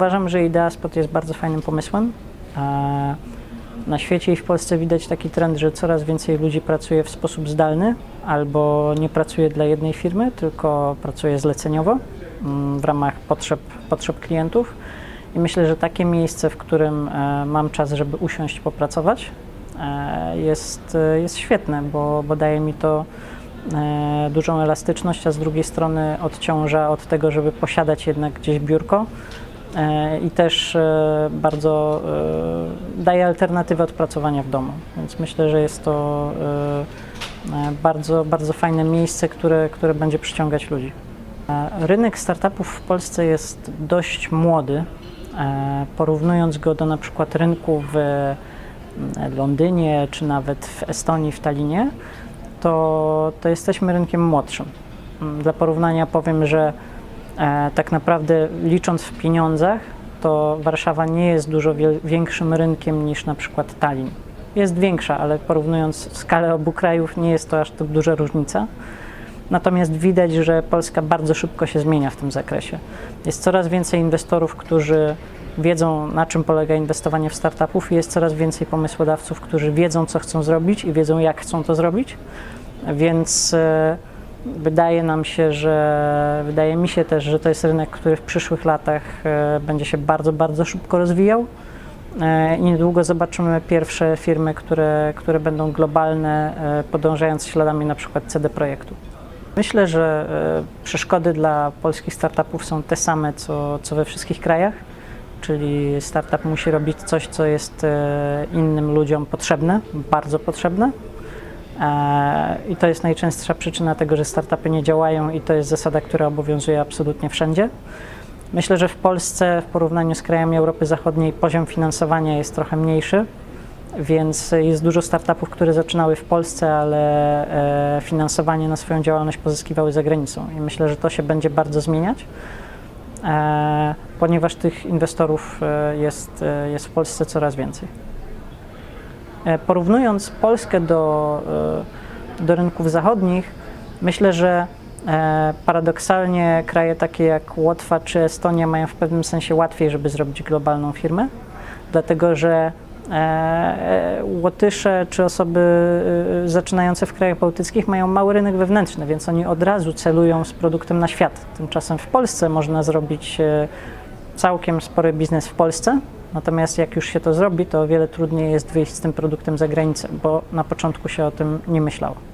Uważam, że Idea Spot jest bardzo fajnym pomysłem. E, Na świecie i w Polsce widać taki trend, że coraz więcej ludzi pracuje w sposób zdalny albo nie pracuje dla jednej firmy, tylko pracuje zleceniowo mm, w ramach potrzeb, potrzeb klientów. I myślę, że takie miejsce, w którym e, mam czas, żeby usiąść, popracować, e, jest, jest świetne, bo, bo daje mi to dużą elastyczność, a z drugiej strony odciąża od tego, żeby posiadać jednak gdzieś biurko. E, i też e, bardzo e, daje alternatywę od pracowania w domu. Więc myślę, że jest to bardzo, bardzo fajne miejsce, które, które będzie przyciągać ludzi. Rynek startupów w Polsce jest dość młody. Porównując go do na przykład rynku w Londynie czy nawet w Estonii, w Tallinie, to, to jesteśmy rynkiem młodszym. Mm, Dla porównania powiem, że tak naprawdę licząc w pieniądzach, to Warszawa nie jest dużo większym rynkiem niż na przykład Tallin. Jest większa, ale porównując skalę obu krajów, nie jest to aż tak duża różnica. Natomiast widać, że Polska bardzo szybko się zmienia w tym zakresie. Jest coraz więcej inwestorów, którzy wiedzą, na czym polega inwestowanie w startupów, i jest coraz więcej pomysłodawców, którzy wiedzą, co chcą zrobić i wiedzą, jak chcą to zrobić. Więc e, Wydaje nam się, że wydaje mi się też, że to jest rynek, który w przyszłych latach e, będzie się bardzo, bardzo szybko rozwijał. E, niedługo zobaczymy pierwsze firmy, które, które będą globalne, e, podążając śladami na przykład CD Projektu. Myślę, że przeszkody dla polskich startupów są te same, co, co we wszystkich krajach, czyli startup musi robić coś, co jest innym ludziom potrzebne, bardzo potrzebne. E, I to jest najczęstsza przyczyna tego, że startupy nie działają, i to jest zasada, która obowiązuje absolutnie wszędzie. Myślę, że w Polsce w porównaniu z krajami Europy Zachodniej poziom finansowania jest trochę mniejszy, więc jest dużo startupów, które zaczynały w Polsce, ale e, finansowanie na swoją działalność pozyskiwały za granicą. I myślę, że to się będzie bardzo zmieniać, e, ponieważ tych inwestorów jest, jest w Polsce coraz więcej. E, Porównując Polskę do, e, do rynków zachodnich, myślę, że e, paradoksalnie kraje takie jak Łotwa czy Estonia mają w pewnym sensie łatwiej, żeby zrobić globalną firmę, dlatego że Łotysze czy osoby zaczynające w krajach bałtyckich mają mały rynek wewnętrzny, więc oni od razu celują z produktem na świat. Tymczasem w Polsce można zrobić całkiem spory biznes w Polsce, Natomiast jak już się to zrobi, to o wiele trudniej jest wyjść z tym produktem za granicę, bo na początku się o tym nie myślało.